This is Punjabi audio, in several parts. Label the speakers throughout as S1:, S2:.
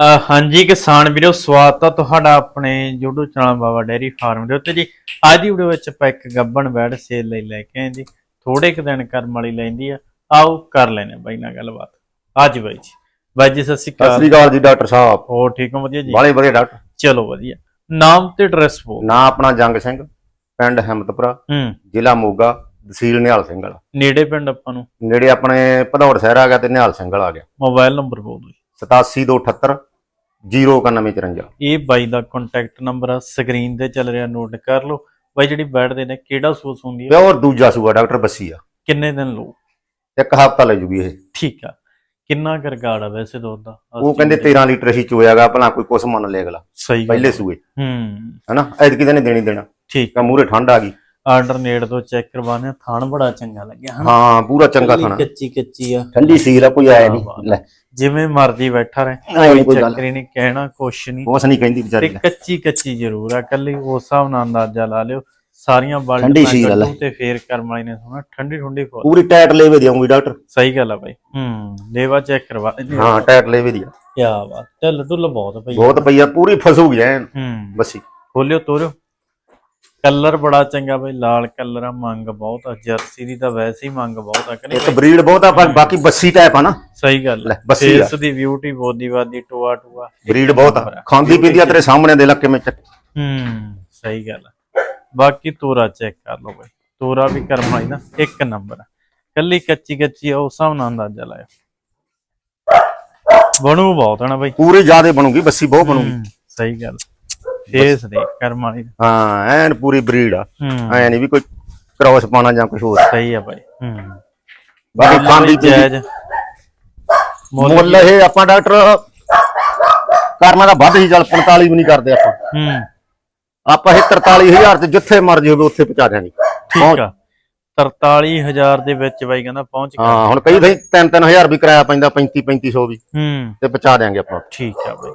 S1: ਹਾਂਜੀ ਕਿਸਾਨ ਵੀਰੋ ਸਵਾਗਤ ਆ ਤੁਹਾਡਾ ਆਪਣੇ YouTube channel Baba dairy farm ਦੇ ਉੱਤੇ ਜੀ। ਅੱਜ ਦੀ ਵੀਡੀਓ ਵਿੱਚ ਆਪਾਂ ਇੱਕ ਗੱਬਣ ਬੈੜ ਸੇਲ ਲਈ ਲੈ ਕੇ ਆਏ ਜੀ। ਥੋੜੇ ਕੁ ਦਿਨ ਕਰਮ ਵਾਲੀ ਲੈਂਦੀ ਆ। ਆਓ ਕਰ ਲੈਨੇ ਬਾਈ ਨਾਲ ਗੱਲਬਾਤ। ਅੱਜ ਬਾਈ ਜੀ। ਬਾਈ ਜੀ ਸਤਿ ਸ਼੍ਰੀ
S2: ਸਤਿ
S1: ਅਕਾਲ
S2: ਸ੍ਰੀ ਅਕਾਲ ਜੀ ਡਾਕਟਰ ਸਾਹਿਬ।
S1: ਹੋਰ ਠੀਕ ਹੋ? ਵਧੀਆ ਜੀ।
S2: ਬਾਲੇ ਵਧੀਆ ਡਾਕਟਰ।
S1: ਚਲੋ ਵਧੀਆ। ਨਾਮ ਤੇ ਐਡਰੈਸ ਬੋਲ।
S2: ਨਾਂ ਆਪਣਾ ਜੰਗ ਸਿੰਘ ਪਿੰਡ ਹਿੰਮਤਪੁਰਾ
S1: ਹੂੰ।
S2: ਜ਼ਿਲ੍ਹਾ ਮੋਗਾ ਤਹਿਸੀਲ ਨਿਹਾਲ ਸਿੰਘ ਵਾਲਾ।
S1: ਨੇੜੇ ਪਿੰਡ ਆਪਾਂ ਨੂੰ?
S2: ਨੇੜੇ ਆਪਣੇ ਭਦੌੜ ਸ਼ਹਿਰ ਆ ਗਿਆ ਤੇ ਨਿਹਾਲ ਸਿੰਘ ਵਾਲਾ ਆ ਗਿਆ।
S1: ਮੋਬਾਈਲ ਨੰਬਰ ਬੋਲ ਦਿਓ
S2: 8728 09154
S1: ਇਹ ਬਾਈ ਦਾ ਕੰਟੈਕਟ ਨੰਬਰ ਆ ਸਕਰੀਨ ਤੇ ਚੱਲ ਰਿਹਾ ਨੋਟ ਕਰ ਲਓ। ਬਾਈ ਜਿਹੜੀ ਬੈਠਦੇ ਨੇ ਕਿਹੜਾ ਸੂਸ ਹੁੰਦੀ ਹੈ
S2: ਪਿਓਰ ਦੂਜਾ ਸੂਆ ਡਾਕਟਰ ਬੱਸੀ ਆ।
S1: ਕਿੰਨੇ ਦਿਨ ਲਓ
S2: ਇੱਕ ਹਫ਼ਤਾ ਲੈ ਜੂਗੀ ਇਹ।
S1: ਠੀਕ ਆ। ਕਿੰਨਾ ਕੁ ਰਿਕਾਰਡ ਆ ਵੈਸੇ ਦੁੱਧ ਦਾ?
S2: ਉਹ ਕਹਿੰਦੇ 13 ਲੀਟਰ ਹੀ ਚੋਇਆਗਾ ਭਲਾ ਕੋਈ ਕੁਛ ਮੰਨ ਲੈ। ਅਗਲਾ
S1: ਸਹੀ
S2: ਪਹਿਲੇ
S1: ਆ।
S2: ਸੂਏ।
S1: ਹੂੰ।
S2: ਹਨਾ? ਐਤਕੀ ਤਾਂ ਨਹੀਂ ਦੇਣੀ ਦੇਣਾ।
S1: ਠੀਕ।
S2: ਕਾ ਮੂਰੇ ਠੰਡ ਆ ਗਈ।
S1: ਆਰਡਰ ਨੇੜ ਤੋਂ ਚੈੱਕ ਕਰਵਾਣੇ ਥਾਣ ਬੜਾ ਚੰਗਾ ਲੱਗਿਆ
S2: ਹਾਂ ਪੂਰਾ ਚੰਗਾ ਖਾਣਾ
S1: ਕੱਚੀ ਕੱਚੀ ਆ।
S2: ਠੰਡੀ ਸੀਲ ਆ ਕੋਈ ਆਇਆ। ਨਹੀਂ ਲੈ।
S1: ਜਿਵੇਂ ਮਰਜ਼ੀ ਬੈਠਾ ਰਹੇ। ਕੋਈ
S2: ਨੀ ਕੋਈ ਗੱਲ
S1: ਚੱਕਰ ਨਹੀਂ। ਕਹਿਣਾ ਕੁਛ ਨਹੀਂ।
S2: ਕੁਛ ਨਹੀਂ ਕਹਿੰਦੀ
S1: ਤੇ
S2: ਵਿਚਾਰੀ ਲੈ।
S1: ਕੱਚੀ ਕੱਚੀ ਜ਼ਰੂਰ ਆ ਕੱਲੀ ਉਸ ਹਿਸਾਬ ਨਾਲ ਅੰਦਾਜ਼ਾ ਲਾ ਲਿਓ। ਸਾਰੀਆਂ ਬਲਡ
S2: ਠੰਡੀ ਸੀਲ ਆ ਲੈ।
S1: ਤੇ ਫੇਰ ਕਰਮ ਵਾਲੀ ਨੇ ਸੋਣਾ ਠੰਡੀ ਠੰਡੀ ਫੁੱਲ
S2: ਪੂਰੀ ਟਾਇਟ ਲੇਵੇ ਦੇਉਂਗੀ ਡਾਕਟਰ।
S1: ਸਹੀ ਗੱਲ ਆ ਬਾਈ। ਹੂੰ ਲੇਵਾ ਚੈੱਕ ਕਰਵਾ
S2: ਹਾਂ ਟਾਇਟ ਲੇਵੇ ਦੀ ਆ।
S1: ਕੀ ਬਾਤ ਢਿੱਲ ਢੁੱਲ ਬਹੁਤ ਪਈ
S2: ਬਹੁਤ ਪਈਆ ਪੂਰੀ ਫਸੂਗੀ ਐਨ।
S1: ਹੂੰ।
S2: ਬੱਸੀ
S1: ਖੋਲਿਓ ਤੋਰਿਓ। ਕਲਰ ਬੜਾ ਚੰਗਾ ਬਈ ਲਾਲ ਕਲਰ ਆ ਮੰਗ ਬਹੁਤ ਆ। ਜਰਸੀ ਦੀ ਤਾਂ ਵੈਸੇ ਹੀ ਮੰਗ ਬਹੁਤ ਆ ਕਿ ਨਹੀਂ
S2: ਇੱਕ ਬਰੀਡ ਬਹੁਤ ਆ ਪਰ ਬਾਕੀ ਬੱਸੀ ਟਾਈਪ ਆ ਨਾ।
S1: ਸਹੀ ਗੱਲ
S2: ਲੈ, ਬੱਸੀ ਆ।
S1: ਫੇਸ ਦੀ ਬਿਊਟੀ ਬੋਦੀ ਬਾਦੀ ਟੋਆ ਟੋਆ।
S2: ਬਰੀਡ ਬਹੁਤ ਆ। ਖਾਂਦੀ ਪੀਂਦੀ ਆ ਤੇਰੇ ਸਾਹਮਣੇ ਦੇ ਲੱਕੇ ਵਿੱਚ।
S1: ਹੂੰ ਸਹੀ ਗੱਲ ਆ। ਬਾਕੀ ਤੋਰਾ ਚੈੱਕ ਕਰ ਲਓ ਬਈ। ਤੋਰਾ ਵੀ ਕਰਮ ਵਾਲੀ ਨਾ ਇੱਕ ਨੰਬਰ ਆ। ਕੱਲੀ ਕੱਚੀ ਕੱਚੀ ਆ ਉਸ ਹਿਸਾਬ ਨਾਲ ਅੰਦਾਜ਼ਾ ਲਾਇਓ। ਬਣੂ ਬਹੁਤ ਹੈ ਨਾ ਬਈ।
S2: ਪੂਰੀ ਜਿਆਦੇ ਬਣੂਗੀ ਬੱਸੀ ਬਹੁਤ ਬਣੂਗੀ।
S1: ਹੂੰ, ਸਹੀ ਗੱਲ ਫੇਸ ਦੇ ਕਰਮ ਵਾਲੀ।
S2: ਹਾਂ ਐਨ ਪੂਰੀ ਬਰੀਡ ਆ।
S1: ਹੂੰ।
S2: ਐ ਨਹੀਂ ਵੀ ਕੋਈ ਕ੍ਰੋਸ ਪਾਣਾ ਜਾਂ ਕੁਝ ਹੋਰ।
S1: ਸਹੀ ਆ ਬਾਈ ਹੂੰ।
S2: ਬਾਕੀ ਖਾਂਦੀ
S1: ਜਾਇਜ਼।
S2: ਮੁੱਲ ਇਹ ਆਪਾਂ ਡਾਕਟਰ ਕਰਨਾ ਦਾ ਵੱਧ ਹੀ ਚੱਲ 45 ਵੀ ਨਹੀਂ ਕਰਦੇ ਆਪਾਂ।
S1: ਹੂੰ।
S2: ਆਪਾਂ ਇਹ 43000 ਚ ਜਿੱਥੇ ਮਰਜ਼ੀ ਹੋਵੇ ਉੱਥੇ ਪਹੁੰਚਾ ਦਿਆਂਗੇ।
S1: ਠੀਕ ਆ। 43000 ਦੇ ਵਿੱਚ ਬਾਈ ਕਹਿੰਦਾ ਪਹੁੰਚ ਗਿਆ।
S2: ਹਾਂ ਹੁਣ ਕਈ ਥਾਈ 3-3000 ਵੀ ਕਿਰਾਇਆ ਪੈਂਦਾ 35-3500 ਵੀ।
S1: ਹੂੰ।
S2: ਤੇ ਪਹੁੰਚਾ ਦਿਆਂਗੇ ਆਪਾਂ।
S1: ਠੀਕ ਆ ਬਾਈ।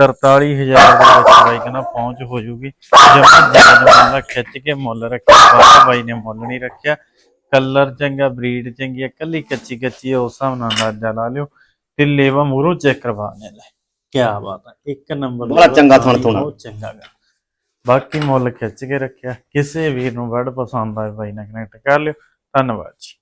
S1: 43000 ਦੇ ਵਿੱਚ ਬਾਈ ਕਹਿੰਦਾ ਪਹੁੰਚ ਹੋ ਜੂਗੀ। ਜਮਾ ਜਾਇਜ਼ ਮੁੱਲ ਖਿੱਚ ਕੇ ਮੁੱਲ ਰੱਖਿਆ ਬਾਬਾ ਬਾਈ ਨੇ ਮੁੱਲ ਨਹੀਂ ਰੱਖਿਆ। ਕਲਰ ਚੰਗਾ ਬਰੀਡ ਚੰਗੀ ਆ ਕੱਲੀ ਕੱਚੀ ਕੱਚੀ ਉਸ ਹਿਸਾਬ ਨਾਲ ਅੰਦਾਜ਼ਾ ਲਾ ਲਿਓ। ਤੇ ਲੇਵਾ ਮੂਰੋਂ ਚੈੱਕ ਕਰਵਾਣੇ ਲੈ। ਕੀ ਬਾਤ ਆ ਇੱਕ ਨੰਬਰ
S2: ਬੜਾ ਚੰਗਾ ਥਣ ਥੁਣਾ।
S1: ਬਹੁਤ ਚੰਗਾ ਗਾ। ਬਾਕੀ ਮੁੱਲ ਖਿੱਚ ਕੇ ਰੱਖਿਆ। ਕਿਸੇ ਵੀਰ ਨੂੰ ਵਰਡ ਪਸੰਦ ਆਏ ਬਾਈ ਨਾਲ ਕਨੈਕਟ ਕਰ ਲਿਓ। ਧੰਨਵਾਦ ਜੀ।